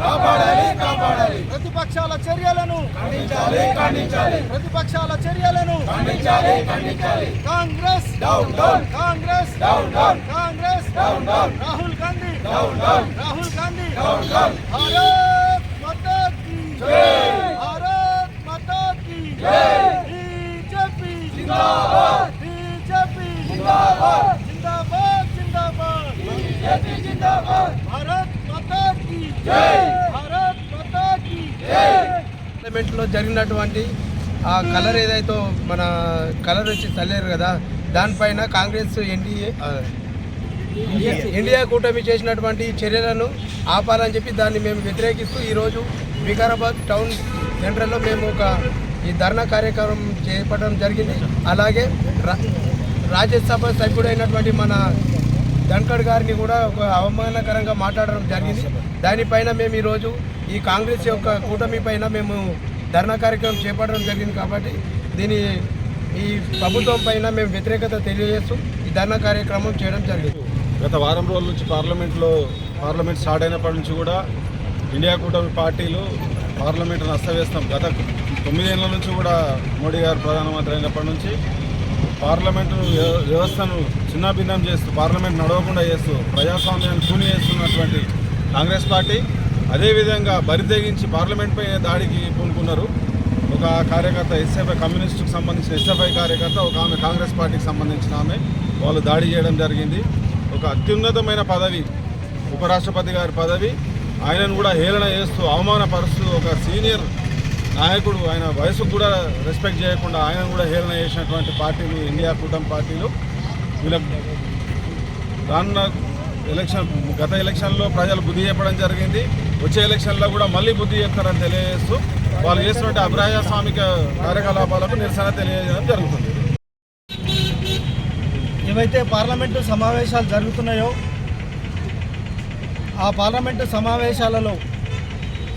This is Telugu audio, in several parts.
కాపాడాలి కాపాడాలి. ప్రతిపక్షాల చర్యలను ఖండించాలి ఖండించాలి. ప్రతిపక్షాల చర్యలను ఖండించాలి ఖండించాలి. Congress down down Congress down down Congress down down Rahul Gandhi down down Rahul Gandhi down down Bharat Mata key జై భారత్ మాతా కీ జై బీజేపీ జిందాబాద్ బీజేపీ జిందాబాద్ జిందాబాద్ జిందాబాద్ బీజేపీ జిందాబాద్ భారత్ మాతా కీ జై భారత్ మాతా కీ జై పార్లమెంట్లో జరిగినటువంటి ఆ కలర్ ఏదైతే మన కలర్ వచ్చి చల్లారు కదా దానిపైన కాంగ్రెస్ ఎన్డీఏ ఇండియా కూటమి చేసినటువంటి చర్యలను ఆపాలని చెప్పి దాన్ని మేము వ్యతిరేకిస్తూ ఈరోజు వికారాబాద్ టౌన్ సెంటర్లో మేము ఒక ఈ ధర్నా కార్యక్రమం చేపట్టడం జరిగింది. అలాగే రా- రాజ్యసభ సభ్యుడైనటువంటి మన ధన్కడ్ గారిని కూడా ఒక అవమానకరంగా మాట్లాడడం జరిగింది. దానిపైన మేము ఈరోజు ఈ కాంగ్రెస్ యొక్క కూటమి పైన మేము ధర్నా కార్యక్రమం చేపట్టడం జరిగింది కాబట్టి దీని ఈ ప్రభుత్వం పైన మేము వ్యతిరేకత తెలియజేస్తూ ఈ ధర్నా కార్యక్రమం చేయడం జరిగింది. గత వారం రోజుల నుంచి పార్లమెంట్లో పార్లమెంట్ స్టార్ట్ అయినప్పటి నుంచి కూడా ఇండియా కూటమి పార్టీలు పార్లమెంట్ను అస్తవ్యస్తం. గత తొమ్మిదేళ్ళ నుంచి కూడా మోడీ గారు ప్రధానమంత్రి అయినప్పటి నుంచి పార్లమెంటు వ్య- వ్యవస్థను చిన్నాభిన్నం చేస్తూ పార్లమెంట్ నడవకుండా చేస్తూ ప్రజాస్వామ్యాన్ని కూని చేస్తున్నటువంటి కాంగ్రెస్ పార్టీ అదేవిధంగా బరితెగించి పార్లమెంట్పై దాడికి పూనుకున్నారు. ఒక కార్యకర్త ఎస్ఎఫ్ఐ కమ్యూనిస్టుకు సంబంధించిన ఎస్ఎఫ్ఐ కార్యకర్త ఒక ఆమె కాంగ్రెస్ పార్టీకి సంబంధించిన ఆమె వాళ్ళు దాడి చేయడం జరిగింది. ఒక అత్యున్నతమైన పదవి ఉపరాష్ట్రపతి గారి పదవి. ఆయనను కూడా హేళన చేస్తూ అవమానపరుస్తూ ఒక సీనియర్ నాయకుడు ఆయన వయసుకు కూడా రెస్పెక్ట్ చేయకుండా ఆయన కూడా హేళన చేసినటువంటి పార్టీలు ఇండియా కూటమి పార్టీలు. వీళ్ళ రానున్న ఎలక్షన్ గత ఎలక్షన్లో ప్రజలు బుద్ధి చెప్పడం జరిగింది. వచ్చే ఎలక్షన్లో కూడా మళ్ళీ బుద్ధి చెప్తారని తెలియజేస్తూ వాళ్ళు చేస్తున్నట్టు అప్రజాస్వామిక కార్యకలాపాలకు నిరసన తెలియజేయడం జరుగుతుంది. ఏవైతే పార్లమెంటు సమావేశాలు జరుగుతున్నాయో ఆ పార్లమెంటు సమావేశాలలో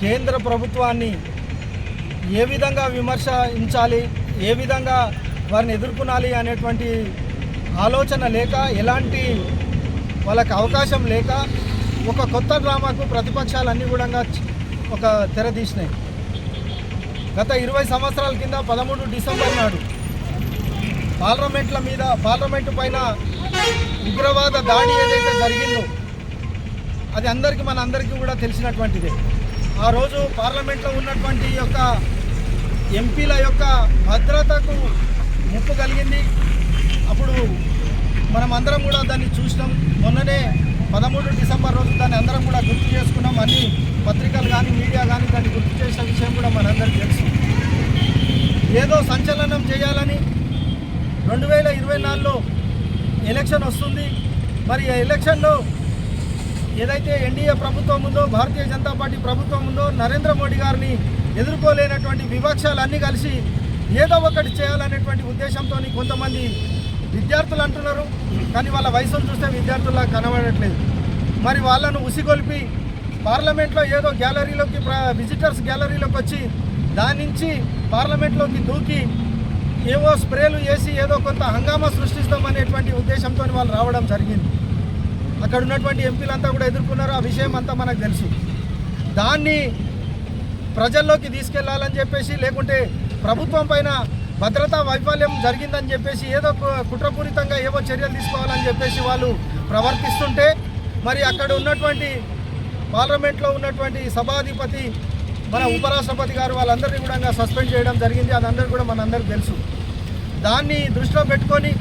కేంద్ర ప్రభుత్వాన్ని ఏ విధంగా విమర్శించాలి ఏ విధంగా వారిని ఎదుర్కొనాలి అనేటువంటి ఆలోచన లేక ఎలాంటి వాళ్ళకి అవకాశం లేక ఒక కొత్త డ్రామాకు ప్రతిపక్షాలన్నీ కూడా ఒక తెర తీసినాయి. గత ఇరవై సంవత్సరాల కింద పదమూడు డిసెంబర్ నాడు పార్లమెంట్ల మీద పార్లమెంటు పైన ఉగ్రవాద దాడి ఏదైతే జరిగిందో అది అందరికీ మన అందరికీ కూడా తెలిసినటువంటిదే. ఆ రోజు పార్లమెంట్లో ఉన్నటువంటి యొక్క ఎంపీల యొక్క భద్రతకు ముప్పు కలిగింది. అప్పుడు మనం అందరం కూడా దాన్ని చూసినాం. మొన్ననే పదమూడు డిసెంబర్ రోజు దాన్ని అందరం కూడా గుర్తు చేసుకున్నాం. అన్ని పత్రికలు కానీ మీడియా కానీ దాన్ని గుర్తు చేసిన విషయం కూడా మనందరికీ తెలుసు. ఏదో సంచలనం చేయాలని రెండు వేల ఇరవై నాలుగులో ఎలక్షన్ వస్తుంది. మరి ఆ ఎలక్షన్లో ఏదైతే ఎన్డీఏ ప్రభుత్వం ఉందో భారతీయ జనతా పార్టీ ప్రభుత్వం ఉందో నరేంద్ర మోడీ గారిని ఎదుర్కోలేనటువంటి వివక్షాలన్నీ కలిసి ఏదో ఒకటి చేయాలనేటువంటి ఉద్దేశంతో కొంతమంది విద్యార్థులు అంటున్నారు. కానీ వాళ్ళ వయసును చూస్తే విద్యార్థుల్లా కనబడట్లేదు. మరి వాళ్ళను ఉసిగొల్పి పార్లమెంట్లో ఏదో గ్యాలరీలోకి ప్ర- విజిటర్స్ గ్యాలరీలోకి వచ్చి దాని నుంచి పార్లమెంట్లోకి దూకి ఏవో స్ప్రేలు వేసి ఏదో కొంత హంగామా సృష్టిస్తామనేటువంటి ఉద్దేశంతో వాళ్ళు రావడం జరిగింది. అక్కడ ఉన్నటువంటి ఎంపీలంతా కూడా ఎదుర్కొన్నారు. ఆ విషయం అంతా మనకు తెలుసు. దాన్ని ప్రజల్లోకి తీసుకెళ్ళాలని చెప్పేసి లేకుంటే ప్రభుత్వం పైన భద్రతా వైఫల్యం జరిగిందని చెప్పేసి ఏదో కుట్రపూరితంగా ఏవో చర్యలు తీసుకోవాలని చెప్పేసి వాళ్ళు ప్రవర్తిస్తుంటే మరి అక్కడ ఉన్నటువంటి పార్లమెంట్లో ఉన్నటువంటి సభాధిపతి మన ఉపరాష్ట్రపతి గారు వాళ్ళందరినీ కూడా సస్పెండ్ చేయడం జరిగింది. అదందరూ కూడా మనందరికి తెలుసు. దాన్ని దృష్టిలో పెట్టుకొని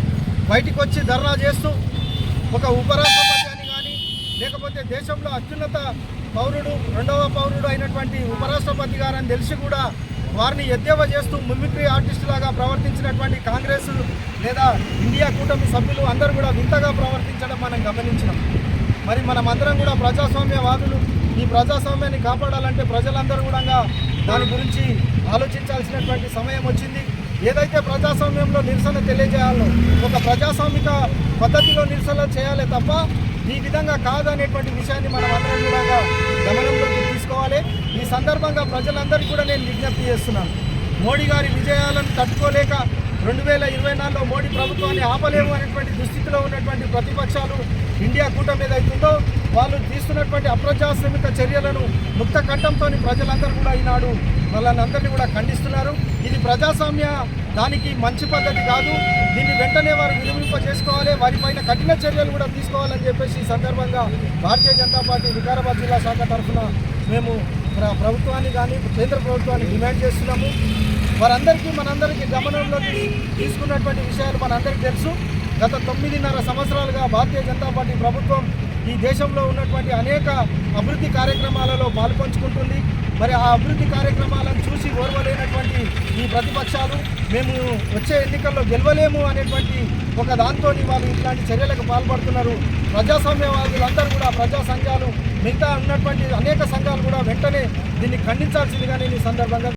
బయటికి వచ్చి ధర్నా చేస్తూ ఒక ఉపరాష్ట్రపతి అని కానీ లేకపోతే దేశంలో అత్యున్నత పౌరుడు రెండవ పౌరుడు అయినటువంటి ఉపరాష్ట్రపతి గారని తెలిసి కూడా వారిని ఎద్దేవా చేస్తూ మిమిక్రీ ఆర్టిస్ట్ లాగా ప్రవర్తించినటువంటి కాంగ్రెస్ లేదా ఇండియా కూటమి సభ్యులు అందరూ కూడా వింతగా ప్రవర్తించడం మనం గమనించినాం. మరి మనం అందరం కూడా ప్రజాస్వామ్యవాదులు ఈ ప్రజాస్వామ్యాన్ని కాపాడాలంటే ప్రజలందరూ కూడా దాని గురించి ఆలోచించాల్సినటువంటి సమయం వచ్చింది. ఏదైతే ప్రజాస్వామ్యంలో నిరసన తెలియజేయాలో ఒక ప్రజాస్వామిక పద్ధతిలో నిరసన చేయాలి తప్ప ఈ విధంగా కాదనేటువంటి విషయాన్ని మనం అందరం కూడా గమనంలోకి తీసుకోవాలి. సందర్భంగా ప్రజలందరికీ కూడా నేను విజ్ఞప్తి చేస్తున్నాను. మోడీ గారి విజయాలను తట్టుకోలేక రెండు వేల ఇరవై నాలుగులో మోడీ ప్రభుత్వాన్ని ఆపలేము అనేటువంటి దుస్థితిలో ఉన్నటువంటి ప్రతిపక్షాలు ఇండియా కూటమి ఏదైతుందో వాళ్ళు తీస్తున్నటువంటి అప్రజాస్వామిక చర్యలను ముక్త కంఠంతో ప్రజలందరూ కూడా ఈనాడు వాళ్ళందరినీ కూడా ఖండిస్తున్నారు. ఇది ప్రజాస్వామ్య దానికి మంచి పద్ధతి కాదు. దీన్ని వెంటనే వారు విలువింప చేసుకోవాలి. వారిపైన కఠిన చర్యలు కూడా తీసుకోవాలని చెప్పేసి ఈ సందర్భంగా భారతీయ జనతా పార్టీ వికారాబాద్ జిల్లా శాఖ తరఫున మేము ప్రభుత్వాన్ని కానీ కేంద్ర ప్రభుత్వాన్ని డిమాండ్ చేస్తున్నాము. వారందరికీ మనందరికీ గమనంలో తీసుకున్నటువంటి విషయాలు మనందరికీ తెలుసు. గత తొమ్మిదిన్నర సంవత్సరాలుగా భారతీయ జనతా పార్టీ ప్రభుత్వం ఈ దేశంలో ఉన్నటువంటి అనేక అభివృద్ధి కార్యక్రమాలలో పాల్పంచుకుంటుంది. మరి ఆ అభివృద్ధి కార్యక్రమాలను చూసి ఓర్వలేనటువంటి ఈ ప్రతిపక్షాలు మేము వచ్చే ఎన్నికల్లో గెలవలేము అనేటువంటి ఒక దాంతో వాళ్ళు ఇట్లాంటి చర్యలకు పాల్పడుతున్నారు. ప్రజాస్వామ్యవాదులందరూ కూడా ప్రజా సంఘాలు మిగతా ఉన్నటువంటి అనేక సంఘాలు కూడా వెంటనే దీన్ని ఖండించాల్సిందిగా నేను ఈ సందర్భంగా